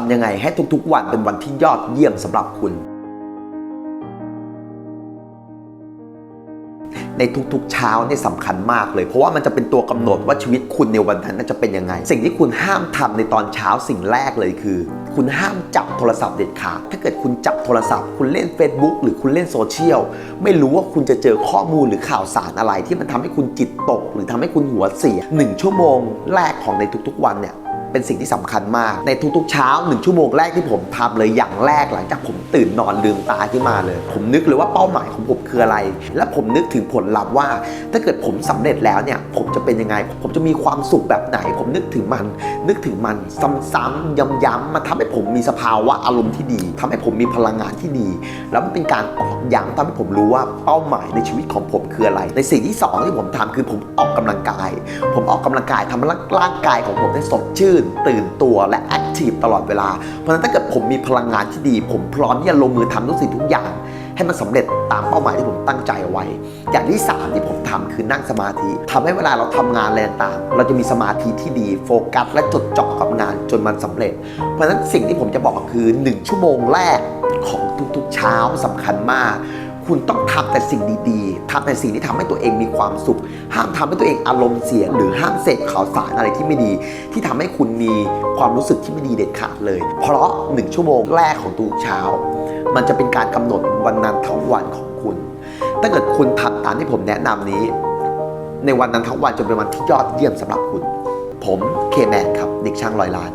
ทำยังไงให้ทุกๆวันเป็นวันที่ยอดเยี่ยมสำหรับคุณ ในทุกๆเช้าเนี่ยสำคัญมากเลย เพราะว่ามันจะเป็นตัวกำหนดว่าชีวิตคุณในวันนั้นจะเป็นยังไง สิ่งที่คุณห้ามทำในตอนเช้าสิ่งแรกเลยคือ คุณห้ามจับโทรศัพท์เด็ดขาดถ้าเกิดคุณจับโทรศัพท์ คุณเล่น Facebook หรือคุณเล่นโซเชียลไม่รู้ว่าคุณจะเจอข้อมูลหรือข่าวสารอะไร ที่มันทำให้คุณจิตตก หรือทำให้คุณหัวเสียหนึ่งชั่วโมงแรกของในทุกๆ วันเนี่ย เป็นสิ่งที่สำคัญมาก ในทุกๆเช้าหนึ่งชั่วโมงแรกที่ผมทำเลยอย่างแรกหลังจากผมตื่นนอนลืมตาขึ้นมาเลย ผมนึกเลยว่าเป้าหมายของผมคืออะไร และผมนึกถึงผลลัพธ์ว่า ถ้าเกิดผมสำเร็จแล้วเนี่ยผมจะเป็นยังไง ผมจะมีความสุขแบบไหน ผมนึกถึงมัน นึกถึงมันซ้ำๆย้ำๆมันทำให้ผมมีสภาวะอารมณ์ที่ดีทำให้ผมมีพลังงานที่ดี แล้วมันเป็นการออกย้ำทำให้ผมรู้ว่าเป้าหมายในชีวิตของผมคืออะไร ในสิ่งที่สองที่ผมทำคือผมออกกำลังกาย ผมออกกำลังกายทำให้ร่างกายของผมได้สดชื่นตื่นตัวและแอคทีฟตลอดเวลา เพราะฉะนั้นถ้าเกิดผมมีพลังงานที่ดี ผมพร้อมที่จะลงมือทำทุกสิ่งทุกอย่าง ให้มันสำเร็จตามเป้าหมายที่ผมตั้งใจเอาไว้ อย่างที่สามที่ผมทำคือนั่งสมาธิทำให้เวลาเราทำงานอะไรต่างเราจะมีสมาธิที่ดีโฟกัส และจดจ่อกับงานจนมันสำเร็จ เพราะฉะนั้นสิ่งที่ผมจะบอกคือ 1 ชั่วโมงแรกของทุกๆเช้าสำคัญมาก คุณต้องทำแต่สิ่งดีๆทำแต่สิ่งที่ทำให้ตัวเองมีความสุข ห้ามทำให้ตัวเองอารมณ์เสียหรือห้ามเสพข่าวสารอะไรที่ไม่ดี ที่ทำให้คุณมีความรู้สึกที่ไม่ดีเด็ดขาดเลย เพราะ 1 ชั่วโมงแรกของทุกเช้า มันจะเป็นการกำหนดวันนั้นทั้งวันของคุณ ถ้าเกิดคุณทำตามที่ผมแนะนำนี้ ในวันนั้นทั้งวันจนเป็นวันที่ยอดเยี่ยมสำหรับคุณ ผมเคแมนครับเด็กช่างร้อยล้าน